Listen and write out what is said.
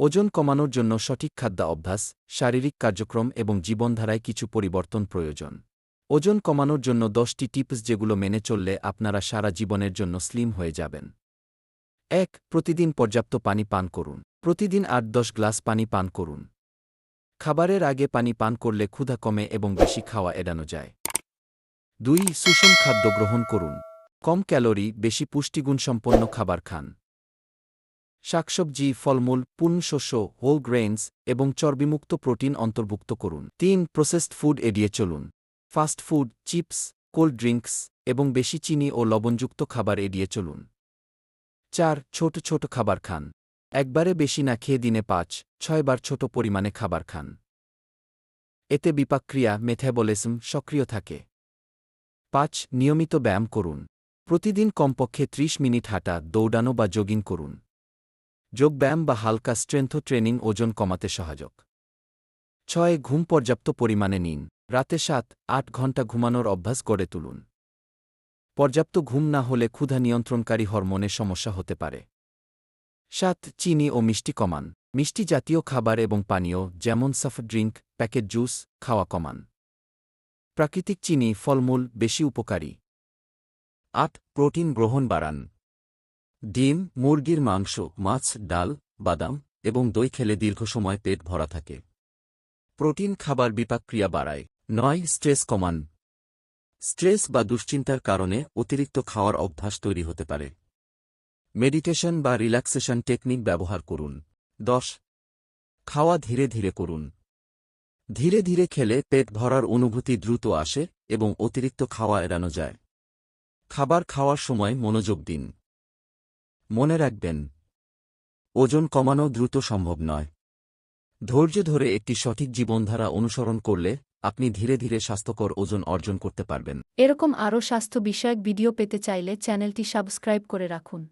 ওজন কমানোর জন্য সঠিক খাদ্য অভ্যাস, শারীরিক কার্যক্রম এবং জীবনধারায় কিছু পরিবর্তন প্রয়োজন। ওজন কমানোর জন্য দশটি টিপস যেগুলো মেনে চললে আপনারা সারা জীবনের জন্য স্লিম হয়ে যাবেন। এক, প্রতিদিন পর্যাপ্ত পানি পান করুন। প্রতিদিন আট, দশ গ্লাস পানি পান করুন। খাবারের আগে পানি পান করলে ক্ষুধা কমে এবং বেশি খাওয়া এড়ানো যায়। দুই, সুষম খাদ্য গ্রহণ করুন। কম ক্যালোরি, বেশি পুষ্টিগুণসম্পন্ন খাবার খান। শাকসবজি, ফলমূল শস্য, হোল গ্রেইনস এবং চর্বিমুক্ত প্রোটিন অন্তর্ভুক্ত করুন। তিন, প্রসেসড ফুড এড়িয়ে চলুন। Fast food, chips, cold drinks এবং বেশি চিনি ও লবণযুক্ত খাবার এড়িয়ে চলুন। চার, ছোট ছোট খাবার খান। একবারে বেশি না খেয়ে দিনে পাঁচ ছয়বার ছোট পরিমাণে খাবার খান। এতে বিপাক্রিয়া মেথাবলিজম সক্রিয় থাকে। পাঁচ, নিয়মিত ব্যায়াম করুন। প্রতিদিন কমপক্ষে ৩০ মিনিট হাঁটা, দৌড়ানো বা জগিং করুন। যোগব্যায়াম বা হালকা স্ট্রেংথ ট্রেনিং ওজন কমাতে সহায়ক। ছয়, ঘুম পর্যাপ্ত পরিমাণে নিন। রাতে সাত, আট ঘণ্টা ঘুমানোর অভ্যাস গড়ে তুলুন। পর্যাপ্ত ঘুম না হলে ক্ষুধা নিয়ন্ত্রণকারী হরমোনের সমস্যা হতে পারে। সাত, চিনি ও মিষ্টি কমান। মিষ্টি জাতীয় খাবার এবং পানীয়, যেমন সফট ড্রিঙ্ক প্যাকেট জুস খাওয়া কমান। প্রাকৃতিক চিনি, ফলমূল, বেশি উপকারী। আট, প্রোটিন গ্রহণ বাড়ান। ডিম, মুরগির মাংস, মাছ, ডাল, বাদাম এবং দই খেলে দীর্ঘ সময় পেট ভরা থাকে। প্রোটিন খাবার বিপাকক্রিয়া বাড়ায়। নয়, স্ট্রেস কমান। স্ট্রেস বা দুশ্চিন্তার কারণে অতিরিক্ত খাওয়ার অভ্যাস তৈরি হতে পারে। মেডিটেশন বা রিল্যাক্সেশন টেকনিক ব্যবহার করুন। দশ, খাওয়া ধীরে ধীরে করুন। ধীরে ধীরে খেলে পেট ভরার অনুভূতি দ্রুত আসে এবং অতিরিক্ত খাওয়া এড়ানো যায়। খাবার খাওয়ার সময় মনোযোগ দিন। মনে রাখবেন, ওজন কমানো দ্রুত সম্ভব নয়। ধৈর্য ধরে একটি সঠিক জীবনধারা অনুসরণ করলে আপনি ধীরে ধীরে স্বাস্থ্যকর ওজন অর্জন করতে পারবেন। এরকম আরও স্বাস্থ্য বিষয়ক ভিডিও পেতে চাইলে চ্যানেলটি সাবস্ক্রাইব করে রাখুন।